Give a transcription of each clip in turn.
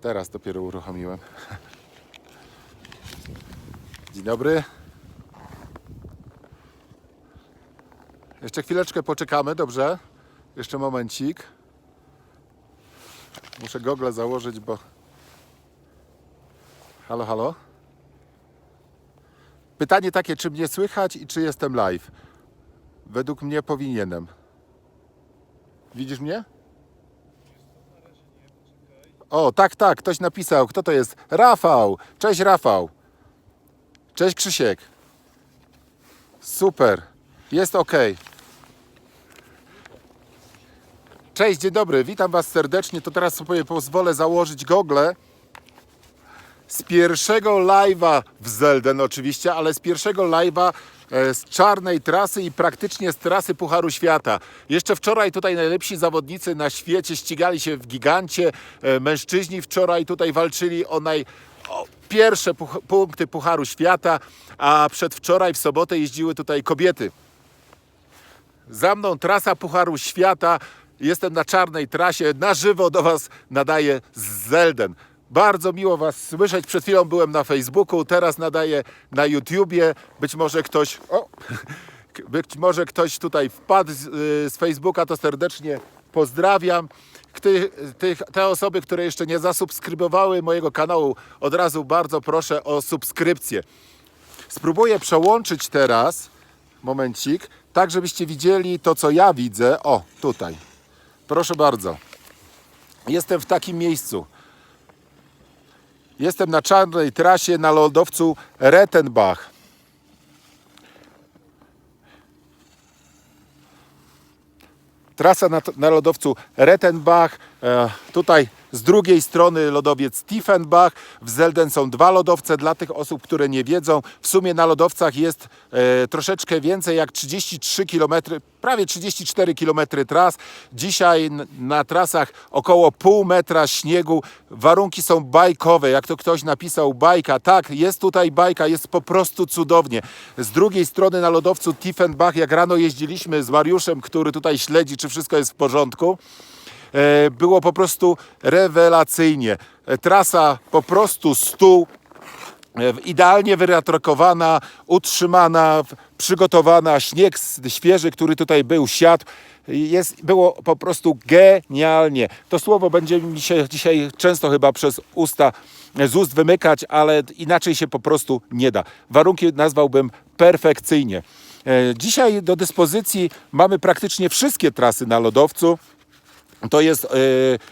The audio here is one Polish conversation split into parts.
Teraz dopiero uruchomiłem. Dzień dobry. Jeszcze chwileczkę poczekamy, dobrze? Jeszcze momencik. Muszę gogle założyć, bo... Halo, halo? Pytanie takie, czy mnie słychać i czy jestem live? Według mnie powinienem. Widzisz mnie? O, tak, tak, ktoś napisał. Kto to jest? Rafał. Cześć, Rafał. Cześć, Krzysiek. Super. Jest ok. Cześć, dzień dobry. Witam Was serdecznie. To teraz sobie pozwolę założyć gogle z pierwszego live'a w Zelden oczywiście, ale z pierwszego live'a e, z czarnej trasy i praktycznie z trasy Pucharu Świata. Jeszcze wczoraj tutaj najlepsi zawodnicy na świecie ścigali się w gigancie. E, Mężczyźni wczoraj tutaj walczyli o naj... O pierwsze puch- punkty Pucharu Świata, a przedwczoraj w sobotę jeździły tutaj kobiety. Za mną trasa Pucharu Świata. Jestem na czarnej trasie. Na żywo do Was nadaję z Zelden. Bardzo miło Was słyszeć. Przed chwilą byłem na Facebooku, teraz nadaję na YouTubie. Być może ktoś. O, być może ktoś tutaj wpadł z, y, z Facebooka, to serdecznie pozdrawiam. Ty, tych, te osoby, które jeszcze nie zasubskrybowały mojego kanału, od razu bardzo proszę o subskrypcję. Spróbuję przełączyć teraz, momencik, tak żebyście widzieli to, co ja widzę. O, tutaj. Proszę bardzo. Jestem w takim miejscu. Jestem na czarnej trasie na lodowcu Rettenbach. Trasa na, na lodowcu Rettenbach. E, tutaj z drugiej strony lodowiec Tiefenbach. W Zelden są dwa lodowce. Dla tych osób, które nie wiedzą, w sumie na lodowcach jest e, troszeczkę więcej jak 33 km, prawie 34 km tras. Dzisiaj na trasach około pół metra śniegu. Warunki są bajkowe. Jak to ktoś napisał, bajka. Tak, jest tutaj bajka, jest po prostu cudownie. Z drugiej strony na lodowcu Tiefenbach, jak rano jeździliśmy z Mariuszem, który tutaj śledzi, czy wszystko jest w porządku, było po prostu rewelacyjnie. E, Trasa po prostu stół, e, idealnie wyratrokowana, utrzymana, przygotowana, śnieg świeży, który tutaj był, siadł. Jest, było po prostu genialnie. To słowo będzie mi się dzisiaj często chyba przez usta z ust wymykać, ale inaczej się po prostu nie da. Warunki nazwałbym perfekcyjnie. E, Dzisiaj do dyspozycji mamy praktycznie wszystkie trasy na lodowcu. To jest e,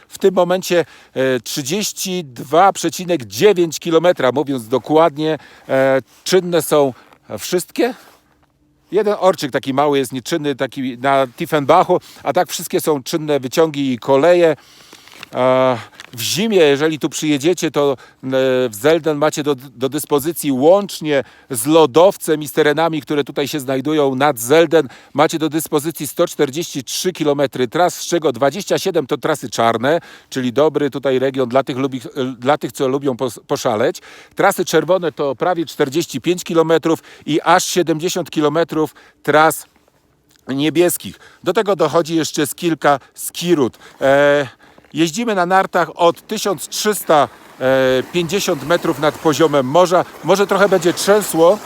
w tym momencie e, 32,9 km, mówiąc dokładnie. E, Czynne są wszystkie. Jeden orczyk taki mały jest nieczynny, taki na Tiefenbachu, a tak wszystkie są czynne wyciągi i koleje. E, W zimie, jeżeli tu przyjedziecie, to e, w Zelden macie do, do dyspozycji łącznie z lodowcem i z terenami, które tutaj się znajdują nad Zelden, macie do dyspozycji 143 km tras, z czego 27 to trasy czarne, czyli dobry tutaj region dla tych, lubi, dla tych co lubią pos, poszaleć. Trasy czerwone to prawie 45 km i aż 70 km tras niebieskich. Do tego dochodzi jeszcze z kilka skirut. E, jeździmy na nartach od 1350 metrów nad poziomem morza. Może trochę będzie trzęsło,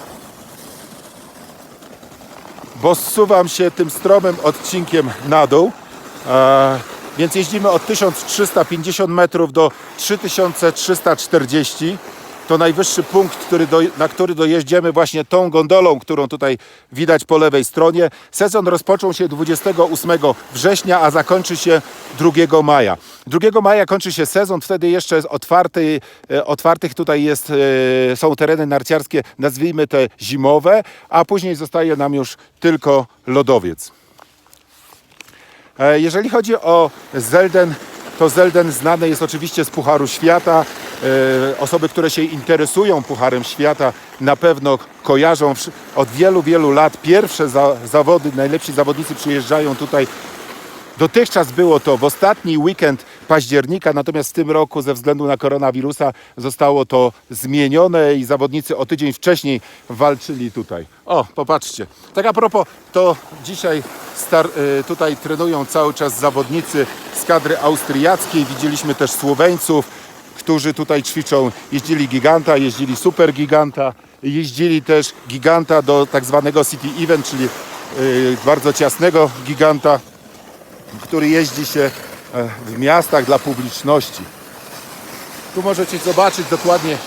bo zsuwam się tym stromym odcinkiem na dół. E, więc jeździmy od 1350 metrów do 3340. To najwyższy punkt, który do, na który dojeździemy właśnie tą gondolą, którą tutaj widać po lewej stronie. Sezon rozpoczął się 28 września, a zakończy się 2 maja. 2 maja kończy się sezon, wtedy jeszcze jest otwarty, e, otwartych tutaj jest, e, są tereny narciarskie, nazwijmy te zimowe, a później zostaje nam już tylko lodowiec. E, Jeżeli chodzi o Zelden, to Zelden znany jest oczywiście z Pucharu Świata. E, Osoby, które się interesują Pucharem Świata na pewno kojarzą od wielu, wielu lat pierwsze za, zawody, najlepsi zawodnicy przyjeżdżają tutaj Dotychczas było to w ostatni weekend października, natomiast w tym roku ze względu na koronawirusa zostało to zmienione i zawodnicy o tydzień wcześniej walczyli tutaj. O, popatrzcie. Tak a propos, to dzisiaj y, tutaj trenują cały czas zawodnicy z kadry austriackiej. Widzieliśmy też Słoweńców. Którzy tutaj ćwiczą. Jeździli Giganta, jeździli Super Giganta, jeździli też Giganta do tak zwanego City Event, czyli y, bardzo ciasnego Giganta, który jeździ się e, w miastach dla publiczności. Tu możecie zobaczyć dokładnie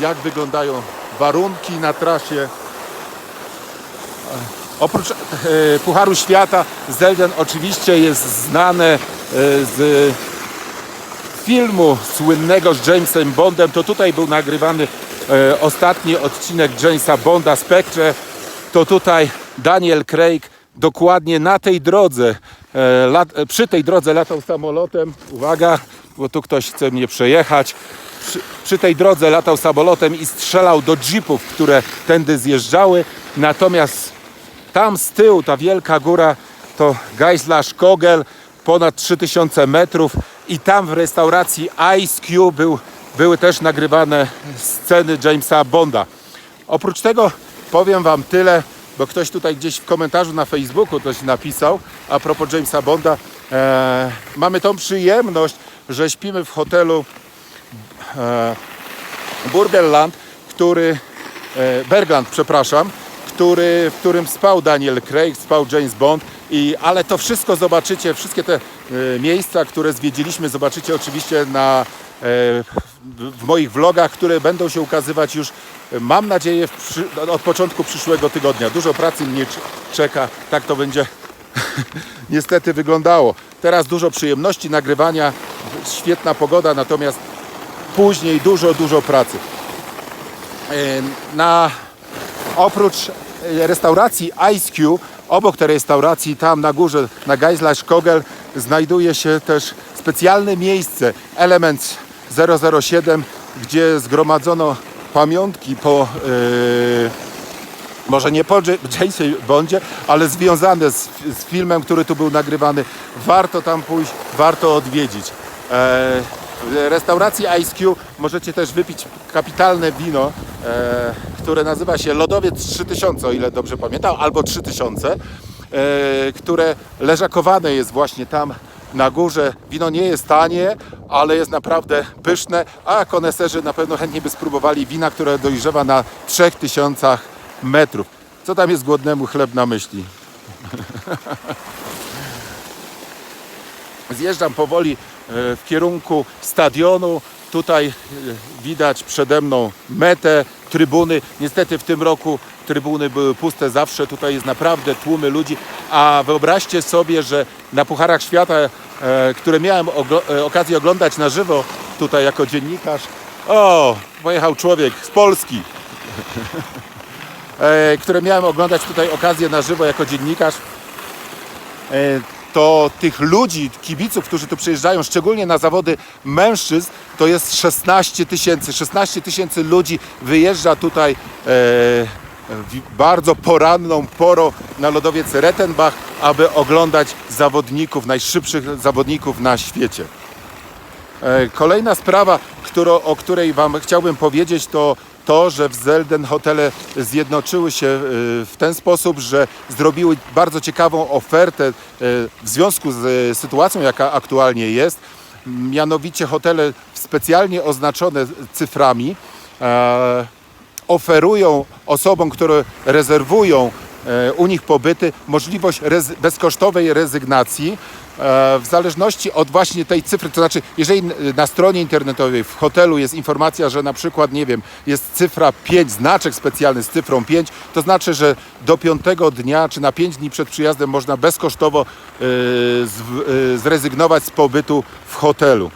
jak wyglądają warunki na trasie. Oprócz e, Pucharu Świata Zelden oczywiście jest znane e, z filmu słynnego z Jamesem Bondem. To tutaj był nagrywany e, ostatni odcinek Jamesa Bonda Spectre. To tutaj Daniel Craig dokładnie na tej drodze, e, lat, e, przy tej drodze latał samolotem. Uwaga, bo tu ktoś chce mnie przejechać. Przy, przy tej drodze latał samolotem i strzelał do jeepów, które tędy zjeżdżały. Natomiast tam z tyłu ta wielka góra to Geislarz Kogel, ponad 3000 metrów i tam w restauracji Ice Cube był, były też nagrywane sceny Jamesa Bonda. Oprócz tego powiem Wam tyle, bo ktoś tutaj gdzieś w komentarzu na Facebooku coś napisał a propos Jamesa Bonda. E, mamy tą przyjemność, że śpimy w hotelu e, Burgerland, który e, Bergland, przepraszam, który, w którym spał Daniel Craig, spał James Bond. I, ale to wszystko zobaczycie, wszystkie te e, miejsca, które zwiedziliśmy, zobaczycie oczywiście na, e, w, moich vlogach, które będą się ukazywać już, e, mam nadzieję, przy, od początku przyszłego tygodnia. Dużo pracy mnie czeka, tak to będzie niestety wyglądało. Teraz dużo przyjemności, nagrywania, świetna pogoda, natomiast później dużo, dużo pracy. Na, oprócz restauracji Ice Cube, obok tej restauracji, tam na górze, na Geislarz Kogel, znajduje się też specjalne miejsce, Elements 007, gdzie zgromadzono pamiątki po, e, może nie po Jamesie Bondzie, ale związane z, z filmem, który tu był nagrywany. Warto tam pójść, warto odwiedzić. E, w restauracji Ice Cube możecie też wypić kapitalne wino, e, które nazywa się Lodowiec 3000, o ile dobrze pamiętam, albo 3000, e, które leżakowane jest właśnie tam na górze. Wino nie jest tanie, ale jest naprawdę pyszne, a koneserzy na pewno chętnie by spróbowali wina, które dojrzewa na 3000 metrów. Co tam jest głodnemu chleb na myśli? Zjeżdżam powoli e, w kierunku stadionu. Tutaj e, widać przede mną metę, trybuny. Niestety w tym roku trybuny były puste zawsze. Tutaj jest naprawdę tłumy ludzi. A wyobraźcie sobie, że na Pucharach Świata, e, które miałem okazję oglądać na żywo tutaj jako dziennikarz, o, pojechał człowiek z Polski które miałem oglądać tutaj okazję na żywo jako dziennikarz, to tych ludzi, kibiców, którzy tu przyjeżdżają, szczególnie na zawody mężczyzn, to jest 16 tysięcy. 16 tysięcy ludzi wyjeżdża tutaj e, bardzo poranną porą na lodowiec Rettenbach, aby oglądać zawodników, najszybszych zawodników na świecie. E, Kolejna sprawa, którą, o której Wam chciałbym powiedzieć, to to, że w Zelden hotele zjednoczyły się e, w ten sposób, że zrobiły bardzo ciekawą ofertę e, w związku z e, sytuacją, jaka aktualnie jest. Mianowicie hotele specjalnie oznaczone cyframi oferują osobom, które rezerwują u nich pobyty, możliwość rez- bezkosztowej rezygnacji e, w zależności od właśnie tej cyfry. To znaczy, jeżeli na stronie internetowej w hotelu jest informacja, że na przykład, nie wiem, jest cyfra 5, znaczek specjalny z cyfrą 5, to znaczy, że do piątego dnia czy na 5 dni przed przyjazdem można bezkosztowo e, e, zrezygnować z pobytu w hotelu.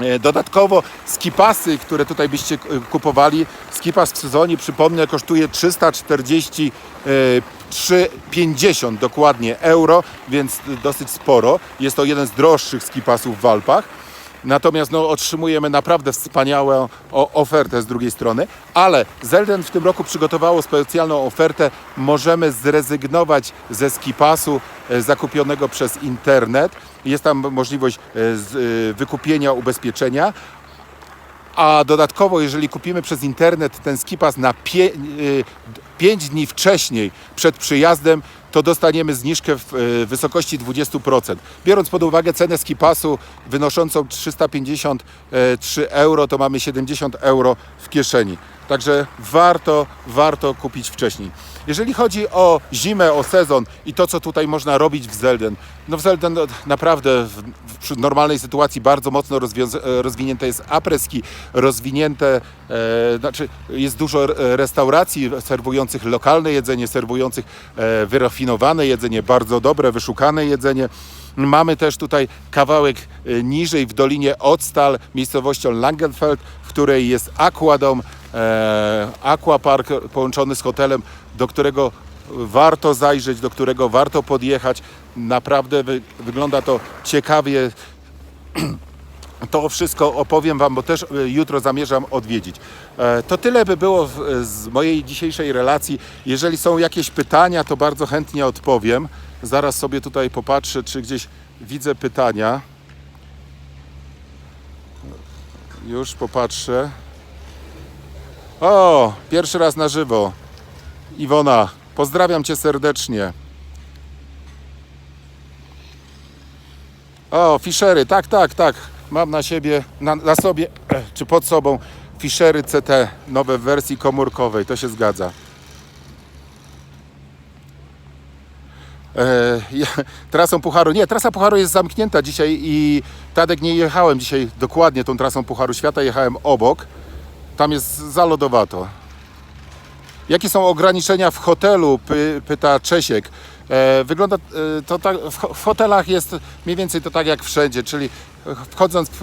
E, Dodatkowo skipasy, które tutaj byście e, kupowali, skipas w sezonie, przypomnę, kosztuje 343,50 dokładnie euro, więc dosyć sporo. Jest to jeden z droższych skipasów w Alpach. Natomiast no, otrzymujemy naprawdę wspaniałą ofertę z drugiej strony, ale Zelden w tym roku przygotowało specjalną ofertę. Możemy zrezygnować ze skipasu e, zakupionego przez internet. Jest tam możliwość e, e, wykupienia ubezpieczenia, a dodatkowo, jeżeli kupimy przez internet ten skipas na 5 dni wcześniej, przed przyjazdem, to dostaniemy zniżkę w e, wysokości 20%. Biorąc pod uwagę cenę skipasu wynoszącą 353 euro, to mamy 70 euro w kieszeni. Także warto, warto kupić wcześniej. Jeżeli chodzi o zimę, o sezon i to, co tutaj można robić w Zelden, no w Zelden no, naprawdę w, w, normalnej sytuacji bardzo mocno rozwinięte jest apreski, rozwinięte, e, znaczy jest dużo restauracji serwujących lokalne jedzenie, serwujących e, wyrafinowane jedzenie, bardzo dobre, wyszukane jedzenie. Mamy też tutaj kawałek e, niżej w dolinie Odstal, miejscowością Langenfeld, w której jest Aquadom, e, Aquapark połączony z hotelem, do którego warto zajrzeć, do którego warto podjechać. Naprawdę wy, wygląda to ciekawie. To wszystko opowiem Wam, bo też e, jutro zamierzam odwiedzić. E, To tyle by było z mojej dzisiejszej relacji. Jeżeli są jakieś pytania, to bardzo chętnie odpowiem. Zaraz sobie tutaj popatrzę, czy gdzieś widzę pytania. Już popatrzę. O, pierwszy raz na żywo. Iwona, pozdrawiam Cię serdecznie. O, Fischery, tak, tak, tak. Mam na siebie, na, na sobie, eh, czy pod sobą Fischery CT, nowe w wersji komórkowej, to się zgadza. E, trasą Pucharu, nie, trasa Pucharu jest zamknięta dzisiaj i Tadek nie jechałem dzisiaj dokładnie tą trasą Pucharu Świata, jechałem obok. Tam jest zalodowato. Jakie są ograniczenia w hotelu? Py, pyta Czesiek. E, wygląda e, to tak, w, ho- w hotelach jest mniej więcej to tak jak wszędzie, czyli wchodząc e,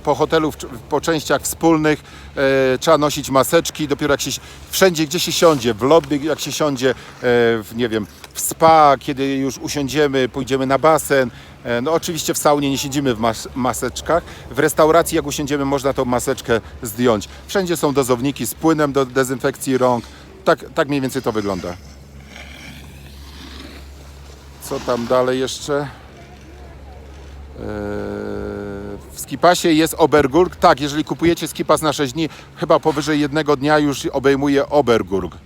po hotelu, po częściach wspólnych trzeba nosić maseczki, dopiero jak się, wszędzie gdzie się siądzie, w lobby jak się siądzie, w, nie wiem, w spa, kiedy już usiądziemy, pójdziemy na basen, no oczywiście w saunie nie siedzimy w mas maseczkach, w restauracji jak usiądziemy można tą maseczkę zdjąć. Wszędzie są dozowniki z płynem do dezynfekcji rąk, tak, tak mniej więcej to wygląda. Co tam dalej jeszcze? Eee, W skipasie jest Obergurg. Tak, jeżeli kupujecie skipas na 6 dni, chyba powyżej jednego dnia już obejmuje Obergurg.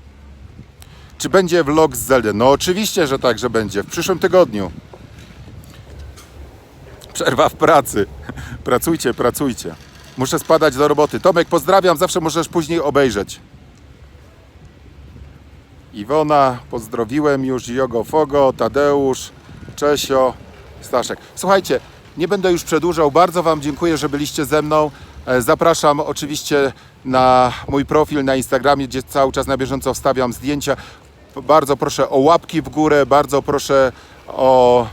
Czy będzie vlog z Zeldy? No oczywiście, że tak, że będzie. W przyszłym tygodniu. Przerwa w pracy. Pracujcie, pracujcie. Muszę spadać do roboty. Tomek, pozdrawiam. Zawsze możesz później obejrzeć. Iwona, pozdrowiłem już, Jogo Fogo, Tadeusz, Czesio, Staszek. Słuchajcie, nie będę już przedłużał, bardzo Wam dziękuję, że byliście ze mną. E, Zapraszam oczywiście na mój profil na Instagramie, gdzie cały czas na bieżąco wstawiam zdjęcia. Bardzo proszę o łapki w górę, bardzo proszę o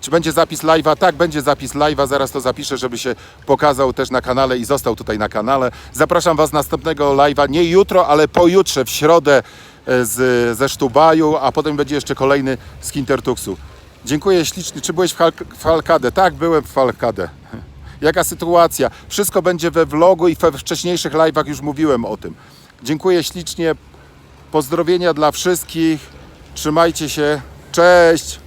czy będzie zapis live'a? Tak, będzie zapis live'a. Zaraz to zapiszę, żeby się pokazał też na kanale i został tutaj na kanale. Zapraszam Was następnego live'a, nie jutro, ale pojutrze, w środę z, ze Sztubaju, a potem będzie jeszcze kolejny z Kintertuxu. Dziękuję ślicznie. Czy byłeś w, Halk- w? Tak, byłem w Falkadę. Jaka sytuacja? Wszystko będzie we vlogu i we wcześniejszych live'ach już mówiłem o tym. Dziękuję ślicznie. Pozdrowienia dla wszystkich. Trzymajcie się. Cześć!